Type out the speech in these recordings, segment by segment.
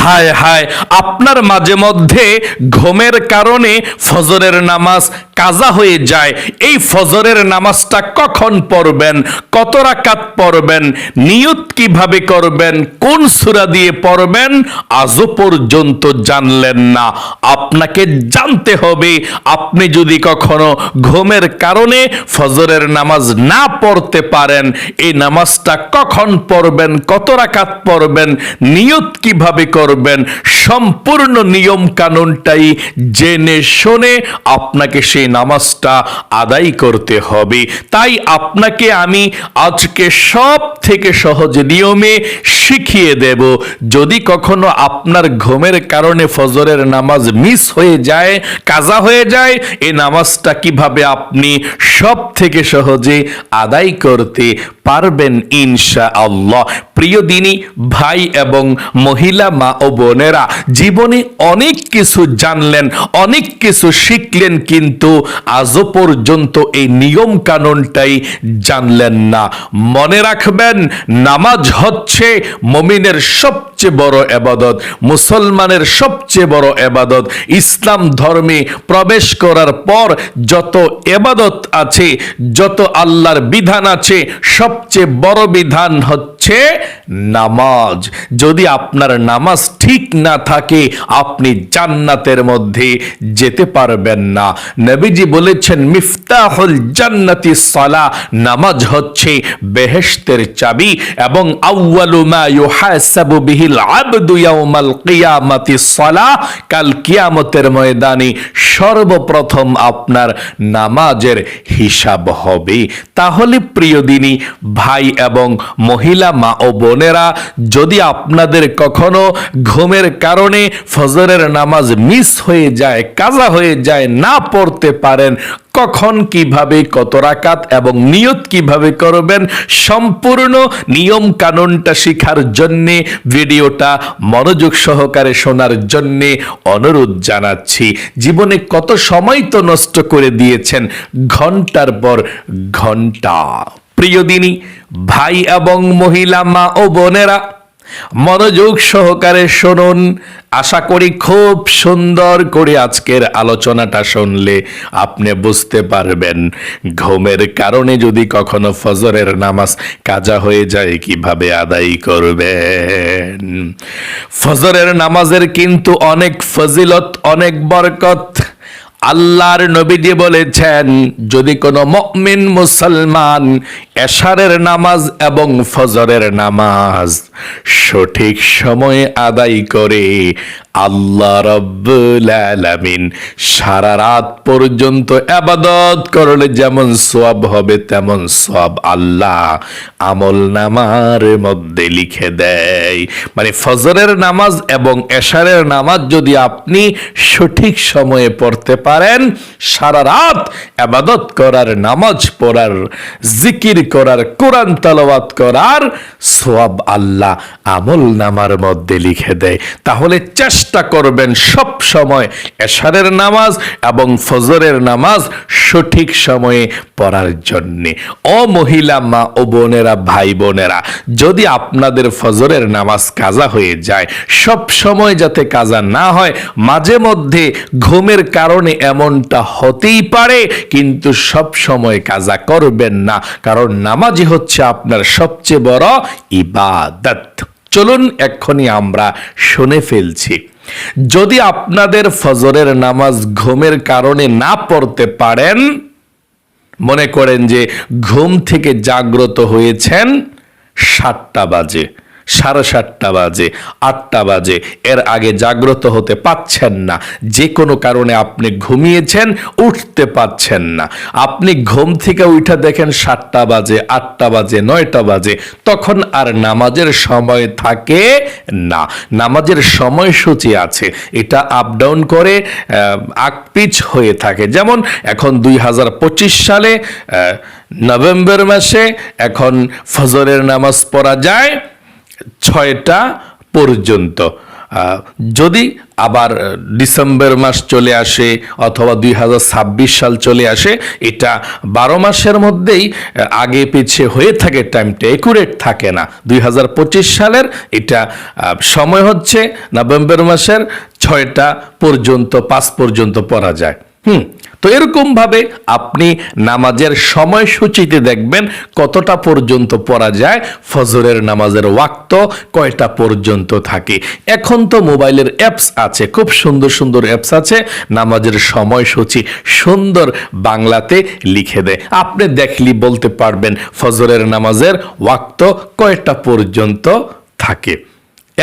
হায় হায়, আপনার মাঝে মধ্যে ঘুমের কারণে ফজরের নামাজ কাজা হয়ে যায়। এই ফজরের নামাজটা কখন পড়বেন? কত রাকাত পড়বেন? নিয়ত কীভাবে করবেন? কোন সূরা দিয়ে পড়বেন? আজও পর্যন্ত জানলেন না। আপনাকে জানতে হবে, আপনি যদি কখনো ঘুমের কারণে ফজরের নামাজ না পড়তে পারেন, এই নামাজটা কখন পড়বেন? কত রাকাত পড়বেন? নিয়ত কীভাবে করবেন? সম্পূর্ণ নিয়ম কানুনটাই জেনে শুনে আপনাকে সেই নামাজটা আদায় করতে হবে। তাই আপনাকে আমি আজকে সব থেকে সহজ নিয়মে শিখিয়ে দেব। যদি কখনো আপনার ঘুমের কারণে ফজরের নামাজ মিস হয়ে যায়, কাজা হয়ে যায় এই নামাজটা কীভাবে আপনি সব থেকে সহজে আদায় করতে পারবেন ইনশা আল্লাহ প্রিয় দিনী, ভাই এবং মহিলা, মা ও বোনেরা, জীবনে অনেক কিছু জানলেন, অনেক কিছু শিখলেন, কিন্তু আজও পর্যন্ত এই নিয়ম কানুনটাই জানলেন না। মনে রাখবেন, নামাজ হচ্ছে মমিনের সবচেয়ে বড় এবাদত মুসলমানের সবচেয়ে বড় এবাদত ইসলাম ধর্মে প্রবেশ করার পর যত এবাদত আছে, যত আল্লাহর বিধান আছে, সবচেয়ে বড় বিধান হচ্ছে নামাজ। যদি আপনার নামাজ ঠিক না থাকে, আপনি জান্নাতের মধ্যে যেতে পারবেন না। নবীজি বলেছেন, মিফতাহুল জান্নাতি সালা নামাজ হচ্ছে বেহেশতের চাবি এবং আউয়ালু মা ইউহাসাবু বিহিল ময়দানে সর্বপ্রথম আপনার নামাজের হিসাব হবে। তাহলে প্রিয় দিনী, ভাই এবং মহিলা, মা ও বোনেরা, যদি আপনাদের কখনো ঘুমের কারণে ফজরের নামাজ মিস হয়ে যায়, কাজা হয়ে যায়, না পড়তে পারেন কখন কীভাবে কত রাকাত এবং নিয়ত কীভাবে করবেন সম্পূর্ণ নিয়ম কানুনটা শিখার জন্যে, ভিডিওটা মনোযোগ সহকারে শোনার জন্যে অনুরোধ জানাচ্ছি। জীবনে কত সময় তো নষ্ট করে দিয়েছেন, ঘণ্টার পর ঘণ্টা। প্রিয় দিনী, ভাই এবং মহিলা, মা ও বোনেরা মনোযোগ সহকারে শুনুন। আশা করি খুব সুন্দর করে আজকের আলোচনাটা শুনলে আপনি বুঝতে পারবেন। ঘুমের কারণে যদি কখনো ফজরের নামাজ কাজা হয়ে যায়, কীভাবে আদায় করবেন? ফজরের নামাজের কিন্তু অনেক ফজিলত, অনেক বরকত। আল্লাহর নবীজি বলেছেন, যদি কোনো মমিন মুসলমান এশারের নামাজ এবং ফজরের নামাজ সঠিক সময়ে আদায় করে, আল্লাহ রব্বুল সারা রাত পর্যন্ত আবাদত করলে যেমন সওয়াব হবে, তেমন সওয়াব আল্লাহ আমল নামার মধ্যে লিখে দেয়। মানে ফজরের নামাজ এবং এশারের নামাজ যদি আপনি সঠিক সময়ে পড়তে পারেন সারা রাত আবাদত করার, নামাজ পড়ার, জিকির করার, কোরআন তালাওয়াত করার সোয়াব আল্লাহ আমল নামার মধ্যে লিখে দেয়। তাহলে চেষ্টা করবেন সব সময় এশারের নামাজ এবং ফজরের নামাজ সঠিক সময়ে পড়ার জন্যে। ও মহিলা, মা ও বোনেরা, ভাই বোনেরা, যদি আপনাদের ফজরের নামাজ কাজা হয়ে যায়, সব সময় যাতে কাজা না হয়, মাঝে মধ্যে ঘুমের কারণে এমনটা হতেই পারে, কিন্তু সব সময় কাজা করবেন না, কারণ নামাজই হচ্ছে আপনার সবচেয়ে বড় ইবাদত। চলুন এক্ষুনি আমরা শুনে ফেলছি। যদি আপনাদের ফজরের নামাজ ঘুমের কারণে না পড়তে পারেন, মনে করেন যে ঘুম থেকে জাগ্রত হয়েছেন সাতটা বাজে সাড়ে সাতটা বাজে, আটটা বাজে। এর আগে জাগ্রত হতে পাচ্ছেন না। যে কোনো কারণে আপনি ঘুমিয়েছেন, উঠতে পাচ্ছেন না। আপনি ঘুম থেকে উঠে দেখেন সাতটা বাজে, আটটা বাজে, নয়টা বাজে। তখন আর নামাজের সময় থাকে না। নামাজের সময়সূচি আছে। এটা আপ ডাউন করে আকপিচ হয়ে থাকে। যেমন এখন দুই হাজার পঁচিশ সালে নভেম্বর মাসে এখন ফজরের নামাজ পড়া যায়। ছয়টা পর্যন্ত। যদি আবার ডিসেম্বর মাস চলে আসে অথবা দুই হাজার ছাব্বিশ সাল চলে আসে, এটা বারো মাসের মধ্যেই আগে পিছিয়ে হয়ে থাকে, টাইমটা একুরেট থাকে না। দুই হাজার পঁচিশ সালের এটা সময় হচ্ছে নভেম্বর মাসের ছয়টা পর্যন্ত, পাঁচ পর্যন্ত পড়া যায়। হুম। তো এরকম ভাবে আপনি নামাজের সময়সূচিতে দেখবেন কতটা পর্যন্ত পড়া যায়, ফজরের নামাজের ওয়াক্ত কয়টা পর্যন্ত থাকে। এখন তো মোবাইলের অ্যাপস আছে, খুব সুন্দর সুন্দর অ্যাপস আছে, নামাজের সময়সূচি সুন্দর বাংলাতে লিখে দেয়। আপনি দেখলি বলতে পারবেন ফজরের নামাজের ওয়াক্ত কয়টা পর্যন্ত থাকে।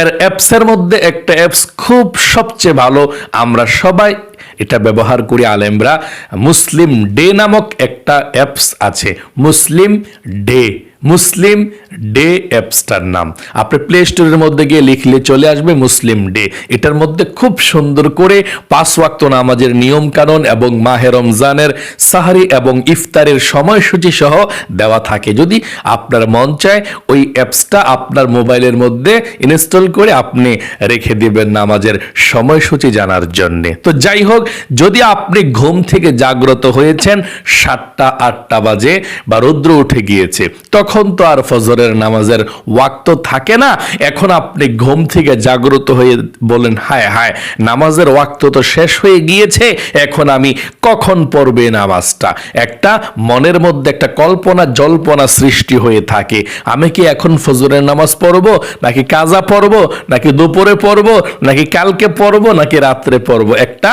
এর অ্যাপসের মধ্যে একটা অ্যাপস খুব সবচেয়ে ভালো, আমরা সবাই এটা ব্যবহার করে আলেমরা। মুসলিম ডে নামক একটা অ্যাপস আছে। মুসলিম ডে। মুসলিম ডে অ্যাপসটার নাম। আপনি প্লে স্টোরের মধ্যে গিয়ে লিখলে চলে আসবে মুসলিম ডে। এটার মধ্যে খুব সুন্দর করে পাঁচ ওয়াক্ত নামাজের নিয়ম কানুন এবং মাহে রমজানের সাহারি এবং ইফতারের সময়সূচি সহ দেওয়া থাকে। যদি আপনার মন চায় ওই অ্যাপসটা আপনার মোবাইলের মধ্যে ইনস্টল করে আপনি রেখে দিবেন নামাজের সময়সূচি জানার জন্যে। তো যাই হোক, যদি আপনি ঘুম থেকে জাগ্রত হয়েছেন, সাতটা, আটটা বাজে বা রৌদ্র উঠে গিয়েছে, তখন তো আর ফজরের নামাজের ওয়াক্ত থাকে না। এখন আপনি ঘুম থেকে জাগ্রত হয়ে বলেন, হায় হায়, নামাজের ওয়াক্ত তো শেষ হয়ে গিয়েছে, এখন আমি কখন পড়বে নামাজটা? একটা মনের মধ্যে একটা কল্পনা, জল্পনা সৃষ্টি হয়ে থাকে। আমি কি এখন ফজরের নামাজ পড়ব, নাকি কাজা পড়ব, নাকি দুপুরে পড়ব, নাকি কালকে পড়ব, নাকি রাত্রে পড়ব? একটা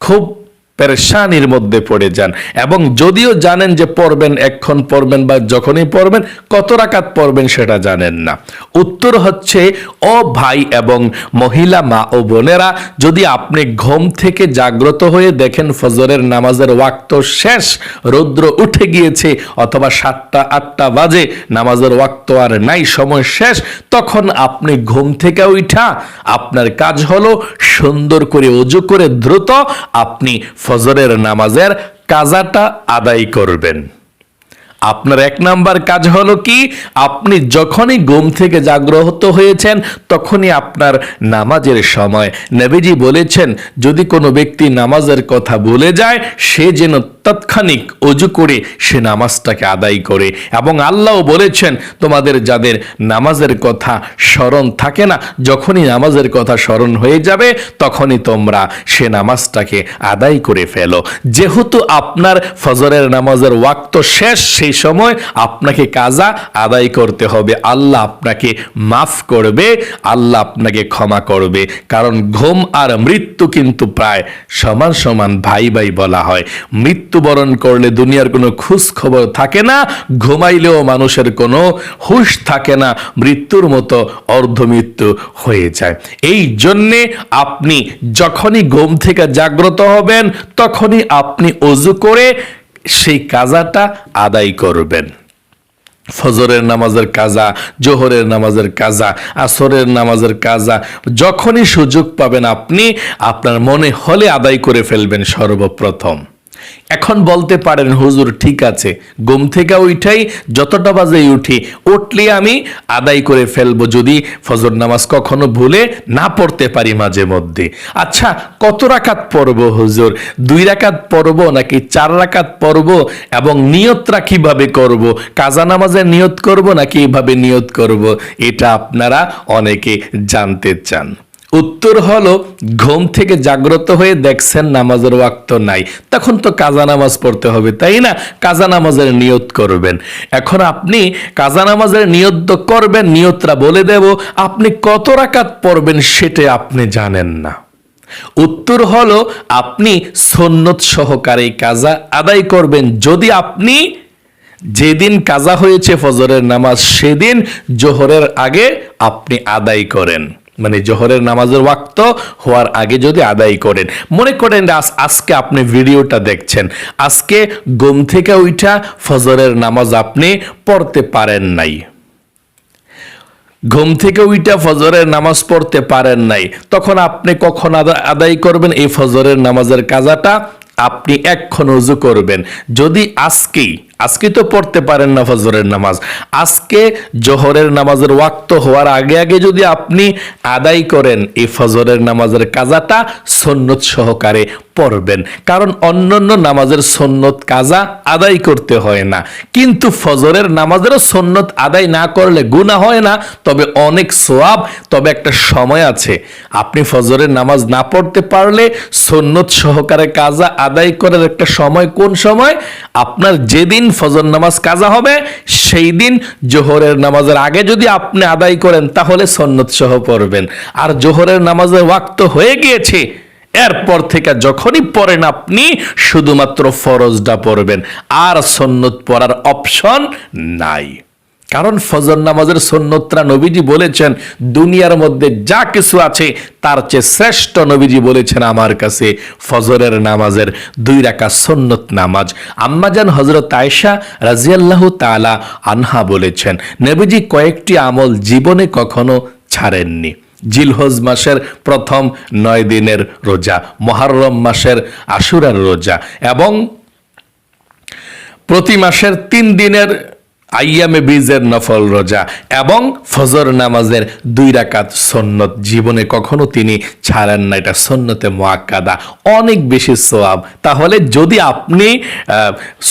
খুব পেরেশানির মধ্যে পড়ে যান। এবং যদিও জানেন যে পড়বেন এক্ষণ পড়বেন বা যখনই পড়বেন, কত রাকাত পড়বেন সেটা জানেন না। উত্তর হচ্ছে, ও ভাই এবং মহিলা, মা ও বোনেরা, যদি আপনি ঘুম থেকে জাগ্রত হয়ে দেখেন ফজরের নামাজের ওয়াক্ত শেষ, রৌদ্র উঠে গিয়েছে অথবা সাতটা, আটটা বাজে, নামাজের ওয়াক্ত আর নাই, সময় শেষ, তখন আপনি ঘুম থেকে উঠা, আপনার কাজ হলো সুন্দর করে অজু করে দ্রুত আপনি ফজরের নামাজের কাজাটা আদায় করবেন। আপনার এক নাম্বার কাজ হলো কি? আপনি যখনই ঘুম থেকে জাগ্রত হয়েছেন, তখনই আপনার নামাজের সময়। নবীজি বলেছেন, যদি কোনো ব্যক্তি নামাজের কথা বলে যায়, সে যেন তাৎক্ষণিক অজু করে সে নামাজটাকে আদায় করে। এবং আল্লাহ বলেছেন, তোমাদের যাদের নামাজের কথা স্মরণ থাকে না, যখনই নামাজের কথা স্মরণ হয়ে যাবে, তখনই তোমরা সে নামাজটাকে আদায় করে ফেলো। যেহেতু আপনার ফজরের নামাজের ওয়াক্ত শেষ, সেই সময় আপনাকে কাজা আদায় করতে হবে। আল্লাহ আপনাকে মাফ করবে, আল্লাহ আপনাকে ক্ষমা করবে। কারণ ঘুম আর মৃত্যু কিন্তু প্রায় সমান সমান ভাই ভাই বলা হয়। মৃত্যুবরণ করলে দুনিয়ার কোনো খোঁজ খবর থাকে না, ঘুমাইলেও মানুষের কোনো হুশ থাকে না, মৃত্যুর মতো অর্ধমৃত্যু হয়ে যায়। এই জন্যে আপনি যখনই ঘুম থেকে জাগ্রত হবেন, তখনই আপনি অজু করে সেই কাজাটা আদায় করবেন। ফজরের নামাজের কাজা, জোহরের নামাজের কাজা, আসরের নামাজের কাজা, যখনই সুযোগ পাবেন আপনি, আপনার মনে হলে আদায় করে ফেলবেন সর্বপ্রথম। এখন বলতে পারেন, হুজুর, ঠিক আছে, ঘুম থেকে উঠাই যতটা বাজে উঠি, উঠলে আমি আদায় করে ফেলব যদি ফজর নামাজ কখনো ভুলে না পড়তে পারি মাঝে মধ্যে। আচ্ছা কত রাকাত পড়ব হুজুর? দুই রাকাত পড়ব নাকি চার রাকাত পড়ব? এবং নিয়তরা কীভাবে করব? কাজা নামাজের নিয়ত করব নাকি এইভাবে নিয়ত করব? এটা আপনারা অনেকে জানতে চান। উত্তর হলো, ঘুম থেকে জাগ্রত হয়ে দেখছেন নামাজের ওয়াক্ত নাই। তখন তো কাজা নামাজ পড়তে হবে, তাই না? কাজা নামাজের নিয়ত করবেন। এখন আপনি কাজা নামাজের নিয়ত তো করবেন নিয়তরা বলে দেব, আপনি কত রাকাত পড়বেন সেটা আপনি জানেন না। উত্তর হলো, আপনি সন্ন্যত সহকারে কাজা আদায় করবেন। যদি আপনি যেদিন কাজা হয়েছে ফজরের নামাজ, সেদিন জোহরের আগে আপনি আদায় করেন। মানে জোহরের নামাজের ওয়াক্ত হওয়ার আগে যদি আদায় করেন। মনে করেন আজ- আজকে আপনি ভিডিওটা দেখছেন। আজকে ঘুম থেকে উঠা ফজরের নামাজ আপনি পড়তে পারেন নাই। ঘুম থেকে উইটা ফজরের নামাজ পড়তে পারেন নাই। তখন আপনি কখন আদা- আদায় করবেন? এই ফজরের নামাজের কাজাটা আপনি এক্ষণ উজু করবেন। যদি আজকেই আজকে তো পড়তে পারেন না ফজরের নামাজ। আজকে জোহরের নামাজের ওয়াক্ত হওয়ার আগে আগে যদি আপনি আদায় করেন, এই ফজরের নামাজের কাজাটা সন্ন্যত সহকারে পড়বেন। কারণ অন্যান্য নামাজের সন্ন্যত কাজা আদায় করতে হয় না। কিন্তু ফজরের নামাজেরও সন্ন্যত আদায় না করলে গুণা হয় না, তবে অনেক সোয়াব, তবে একটা সময় আছে। আপনি ফজরের নামাজ না পড়তে পারলে সন্ন্যত সহকারে কাজা আদায় করার একটা সময় কোন সময়? আপনার যেদিন ফজর নামাজ কাজা হবে, সেই দিন জোহরের নামাজের আগে যদি আপনি আদায় করেন, তাহলে সন্ন্যত সহ পড়বেন। আর জোহরের নামাজের ওয়াক্ত হয়ে গিয়েছে, এরপর থেকে যখনই পড়েন আপনি, শুধুমাত্র ফরজটা পড়বেন। আর সন্ন্যত পড়ার অপশন নাই। কারণ ফজর নামাজের সন্ন্যতরা নবীজি বলেছেন, দুনিয়ার মধ্যে যা কিছু আছে, তার চেয়ে শ্রেষ্ঠ নবীজি বলেছেন আমার কাছে ফজরের নামাজের দুই রাকা সন্নত নামাজ। আম্মাজান হজরত আয়েশা রাজিয়াল্লাহ তালা আনহা বলেছেন, নবীজি কয়েকটি আমল জীবনে কখনো ছাড়েননি। জিলহজ মাসের প্রথম নয় দিনের রোজা, মহারম মাসের আশুরার রোজা এবং প্রতি মাসের তিন দিনের আইয়ামে বীজের নফল রোজা এবং ফজর নামাজের দুই রাকাত সন্নত। জীবনে কখনো তিনি ছাড়েন না, এটা সন্নতে মোয়াক্কাদা অনেক বেশি সোয়াব। তাহলে যদি আপনি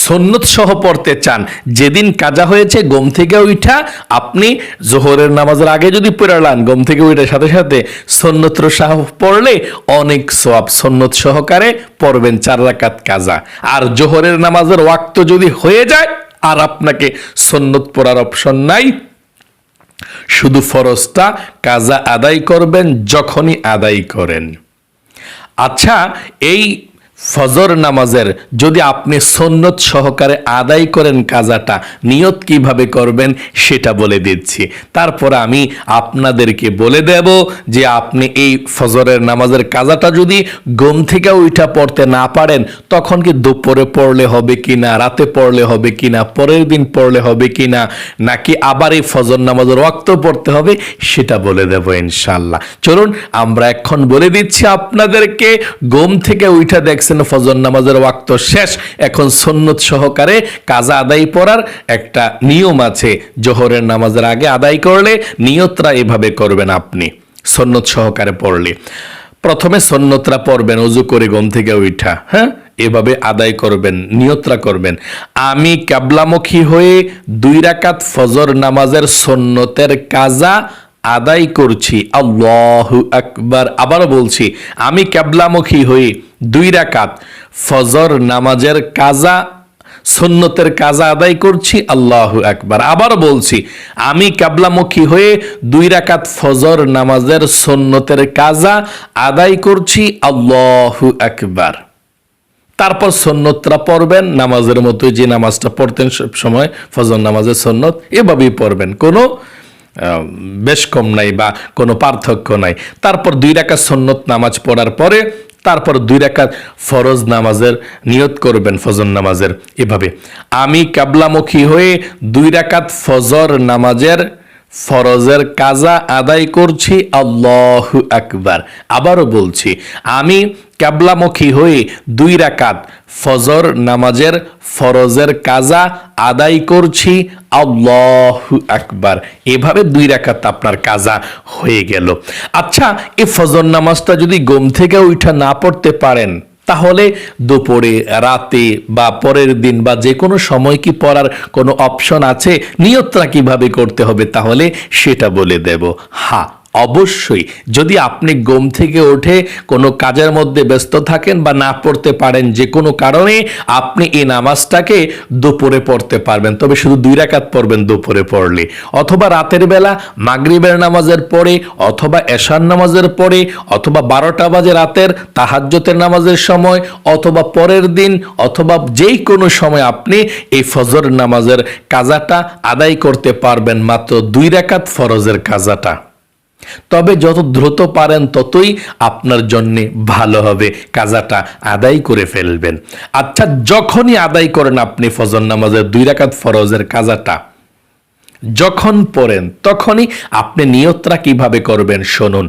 সন্নত সহ পড়তে চান, যেদিন কাজা হয়েছে গম থেকে উঠা আপনি জোহরের নামাজের আগে যদি পড়ালান গম থেকে উঠার সাথে সাথে সন্নত সাহ পড়লে অনেক সোয়াব। সন্নত সহকারে পড়বেন চার রাকাত কাজা। আর জোহরের নামাজের ওয়াক্ত যদি হয়ে যায় আর আপনাকে সন্ন্যত পড়ার অপশন নাই। শুধু ফরজটা কাজা আদায় করবেন, যখনই আদায় করেন। আচ্ছা এই ফজর নামাজের, যদি আপনি সন্নত সহকারে আদায় করেন কাজাটা, নিয়ত কীভাবে করবেন সেটা বলে দিচ্ছি। তারপর আমি আপনাদেরকে বলে দেব যে আপনি এই ফজরের নামাজের কাজাটা যদি গম থেকে উইঠা পড়তে না পারেন, তখন কি দুপুরে পড়লে হবে কি না রাতে পড়লে হবে কি না পরের দিন পড়লে হবে কি না নাকি আবার এই ফজর নামাজের ওয়াক্ত পড়তে হবে, সেটা বলে দেব ইনশাল্লাহ চলুন, আমরা এখন বলে দিচ্ছি আপনাদেরকে গম থেকে উইঠা দেখছেন ফজর নামাজের ওয়াক্ত শেষ। এখন সন্নত সহকারে কাজা আদায় পড়ার একটা নিয়ম আছে। জোহরের নামাজের আগে আদায় করলে নিয়তরা এভাবে করবেন আপনি, সন্নত সহকারে পড়লে। প্রথমে সন্নতরা পড়বেন অজু করে গম থেকে উঠা হ্যাঁ? এভাবে আদায় করবেন, নিয়তরা করবেন। আমি ক্যাবলামুখী হয়ে দুই রাকাত ফজর নামাজের সন্নতের কাজা আদায় করছি, আল্লাহু আকবার। আবারও বলছি, আমি ক্যাবলামুখী হয়ে দুই রাকাত, ফজর নামাজের কাজা, সুন্নতের কাজা আদায় করছি, আল্লাহ আকবার। আবার বলছি, আমি কাবলামুখী হয়ে দুই রাকাত ফজর নামাজের সুন্নতের কাজা আদায় করছি, আল্লাহু আকবার। তারপর সন্ন্যতরা পড়বেন, নামাজের মতো যে নামাজটা পড়তেন সব সময়, ফজর নামাজের সন্ন্যত এভাবেই পড়বেন। কোনো বেশ কম নাই বা কোনো পার্থক্য নাই। তারপর দুই রাকাত সন্ন্যত নামাজ পড়ার পরে তারপর দুই রাকাত ফরজ নামাজের নিয়ত করবেন, ফজর নামাজের। এভাবে। আমি কাবলামুখী হয়ে দুই রাকাত ফজর নামাজের ফরজের কাজা আদায় করছি, আল্লাহু আকবার। আবারও বলছি, আমি ক্যাবলামুখী হয়ে দুই রাকাত ফজর নামাজের ফরজের কাজা আদায় করছি, আল্লাহু আকবার। এভাবে দুই রাকাত আপনার কাজা হয়ে গেল। আচ্ছা এই ফজর নামাজটা যদি গম থেকে উঠা না পড়তে পারেন তাহলে দুপুরে, রাতে বা পরের দিন বা যে কোনো সময় কি পড়ার কোনো অপশন আছে? নিয়তটা কীভাবে করতে হবে? তাহলে সেটা বলে দেব। হ্যাঁ অবশ্যই যদি আপনি গম থেকে ওঠে কোনো কাজের মধ্যে ব্যস্ত থাকেন বা না পড়তে পারেন যে কোনো কারণে, আপনি এই নামাজটাকে দুপুরে পড়তে পারবেন। তবে শুধু দুই রাকাত পড়বেন দুপুরে পড়লে। অথবা রাতের বেলা মাগরিবের নামাজের পরে অথবা এশার নামাজের পরে অথবা বারোটা বাজে রাতের তাহাজ্জতের নামাজের সময় অথবা পরের দিন অথবা যেই কোনো সময় আপনি এই ফজর নামাজের কাজাটা আদায় করতে পারবেন। মাত্র দুই রাকাত ফরজের কাজাটা। তবে যত দ্রুত পারেন ততই আপনার জন্য ভালো হবে। কাজাটা আদায় করে ফেলবেন। আচ্ছা যখনই আদায় করেন আপনি ফজর নামাজের দুই রাকাত ফরজের কাজাটা, যখন পড়েন তখনই আপনি নিয়তরা কীভাবে করবেন শুনুন।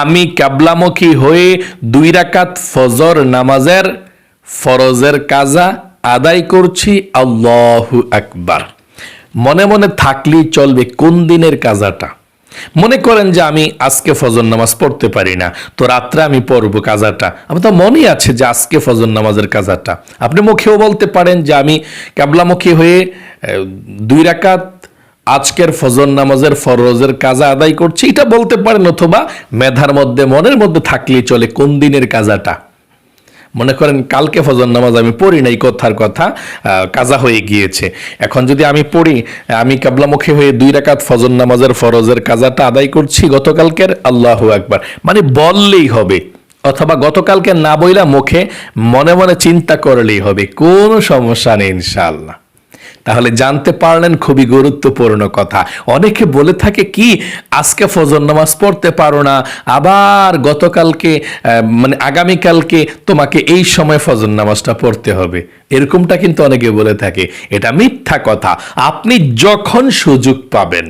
আমি ক্যাবলামুখী হয়ে দুই রাকাত ফজর নামাজের ফরজের কাজা আদায় করছি, আল্লাহু আকবার। মনে মনে থাকলেই চলবে কোন দিনের কাজাটা? মনে করেন যে আমি আজকে ফজর নামাজ পড়তে পারি না, তো রাত্রে আমি পড়ব কাজাটা। আমার তো মনেই আছে যে আজকে ফজর নামাজের কাজাটা। আপনি মুখেও বলতে পারেন যে আমি ক্যাবলামুখী হয়ে দুই রাকাত আজকের ফজর নামাজের ফরজের কাজা আদায় করছি। এটা বলতে পারেন অথবা মেধার মধ্যে, মনের মধ্যে থাকলেই চলে কোন দিনের কাজাটা। মনে করেন কালকে ফজর নামাজ আমি পড়ি নাই, কথার কথা কাজা হয়ে গিয়েছে। এখন যদি আমি পড়ি, আমি কাবলামুখী হয়ে দুই রাকাত ফজর নামাজের ফরজের কাজাটা আদায় করছি গতকালকের, আল্লাহ একবার মানে বললেই হবে, অথবা গতকালকে না বইলা মুখে মনে মনে চিন্তা করলেই হবে, কোনো সমস্যা নেই ইনশাআল্লাহ। তাহলে জানতে পারলেন খুবই গুরুত্বপূর্ণ কথা। অনেকে বলে থাকে কি, আজকে ফজর নামাজ পড়তে পারো না, আবার গতকালকে মানে আগামীকালকে তোমাকে এই সময় ফজর নামাজটা পড়তে হবে। এরকমটা কিন্তু অনেকে বলে থাকে। এটা মিথ্যা কথা। আপনি যখন সুযোগ পাবেন,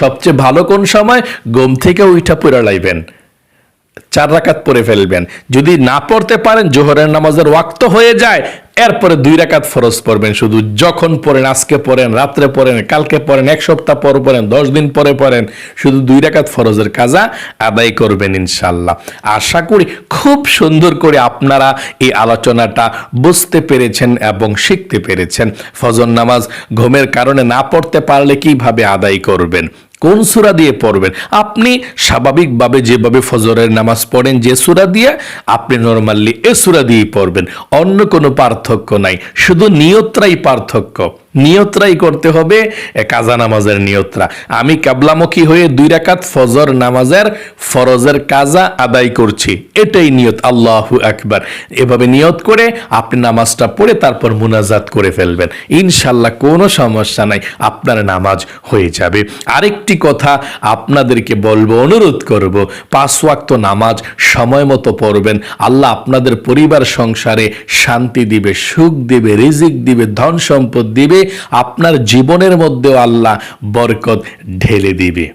সবচেয়ে ভালো কোন সময়? গম থেকে উইঠা পুরা লাইবেন। চার রাকাত পড়ে ফেলবেন। যদি না পড়তে পারেন, জোহরের নামাজের ওয়াক্ত হয়ে যায়, এরপরে দুই রাকাত ফরজ পড়বেন। শুধু যখন পড়েন, আজকে পড়েন, রাত্রে পড়েন, কালকে পড়েন, এক সপ্তাহ পর পড়েন, দশ দিন পরে পড়েন, শুধু দুই রাকাত ফরজের কাজা আদায় করবেন ইনশাল্লাহ আশা করি খুব সুন্দর করে আপনারা এই আলোচনাটা বুঝতে পেরেছেন এবং শিখতে পেরেছেন। ফজর নামাজ ঘুমের কারণে না পড়তে পারলে কীভাবে আদায় করবেন? কোন সুরা দিয়ে পড়বেন? আপনি স্বাভাবিকভাবে যেভাবে ফজরের নামাজ পড়েন, যে সুরা দিয়ে, আপনি নর্মালি এ সুরা দিয়েই পড়বেন। অন্য কোনো পার্থক্য নাই। শুধু নিয়তরাই পার্থক্য। নিয়তরাই করতে হবে কাজা নামাজের নিয়তরা। আমি কাবলামুখী হয়ে দুই রাকাত ফজর নামাজের ফরজের কাজা আদায় করছি। এটাই নিয়ত, আল্লাহু আকবার। এভাবে নিয়ত করে আপনি নামাজটা পড়ে তারপর মুনাজাত করে ফেলবেন। ইনশাল্লাহ কোনো সমস্যা নাই, আপনার নামাজ হয়ে যাবে। আরেকটি কথা আপনাদেরকে বলব, অনুরোধ করব, পাঁচ ওয়াক্ত নামাজ সময় মতো পড়বেন। আল্লাহ আপনাদের পরিবার সংসারে শান্তি দিবে, সুখ দিবে, রিজিক দিবে, ধন সম্পদ দিবে আপনার জীবনের মধ্যেও আল্লাহ বরকত ঢেলে দিবে।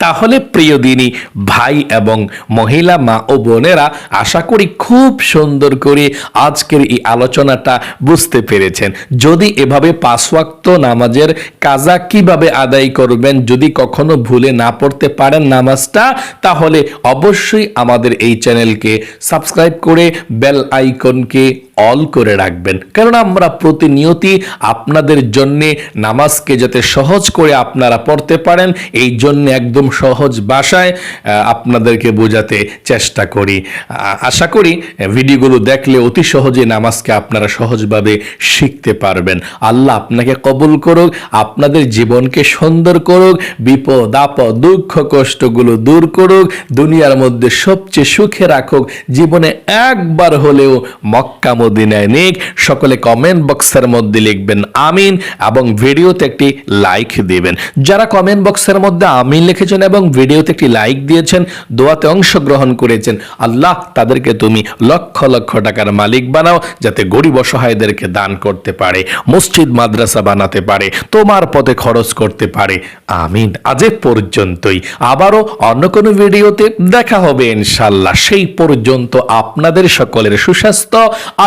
তাহলে প্রিয় দিনী, ভাই এবং মহিলা, মা ও বোনেরা, আশা করি খুব সুন্দর করে আজকের এই আলোচনাটা বুঝতে পেরেছেন। যদি এভাবে পাঁচ ওয়াক্ত নামাজের কাজা কীভাবে আদায় করবেন, যদি কখনো ভুলে না পড়তে পারেন নামাজটা, তাহলে অবশ্যই আমাদের এই চ্যানেলকে সাবস্ক্রাইব করে বেল আইকনকে অল করে রাখবেন। কারণ আমরা প্রতিনিয়তই আপনাদের জন্যে নামাজকে যাতে সহজ করে আপনারা পড়তে পারেন, এই জন্য একদম সহজ ভাষায় আপনাদেরকে বোঝাতে চেষ্টা করি। আশা করি ভিডিওগুলো দেখলে অতি সহজে নামাজকে আপনারা সহজভাবে শিখতে পারবেন। আল্লাহ আপনাকে কবুল করুক, আপনাদের জীবনকে সুন্দর করুক, বিপদ, আপদ, দুঃখ, কষ্টগুলো দূর করুক, দুনিয়ার মধ্যে সবচেয়ে সুখে রাখুক। জীবনে একবার হলেও মক্কা মদিনায় নিক, সকলে কমেন্ট বক্সের মধ্যে লিখবেন আমিন এবং ভিডিওতে একটি লাইক দিবেন। যারা কমেন্ট বক্সের মধ্যে আমিন লিখেছেন এবং ভিডিওতে একটি লাইক দিয়েছেন, দোয়াতে অংশগ্রহণ করেছেন, আল্লাহ তাদেরকে তুমি লক্ষ লক্ষ টাকার মালিক বানাও যাতে গরিব অসহায়দেরকে দান করতে পারে, মসজিদ, মাদ্রাসা বানাতে পারে, তোমার পথে খরচ করতে পারে। আমিন। আজ পর্যন্তই। আবারও অন্য কোনো ভিডিওতে দেখা হবে ইনশাল্লাহ সেই পর্যন্ত আপনাদের সকলের সুস্বাস্থ্য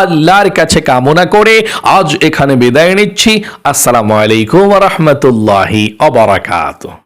আল্লাহর কাছে কামনা করে আজ এখানে বিদায় নিচ্ছি। আসসালামু আলাইকুম রহমতুল্লাহি অবরাকাত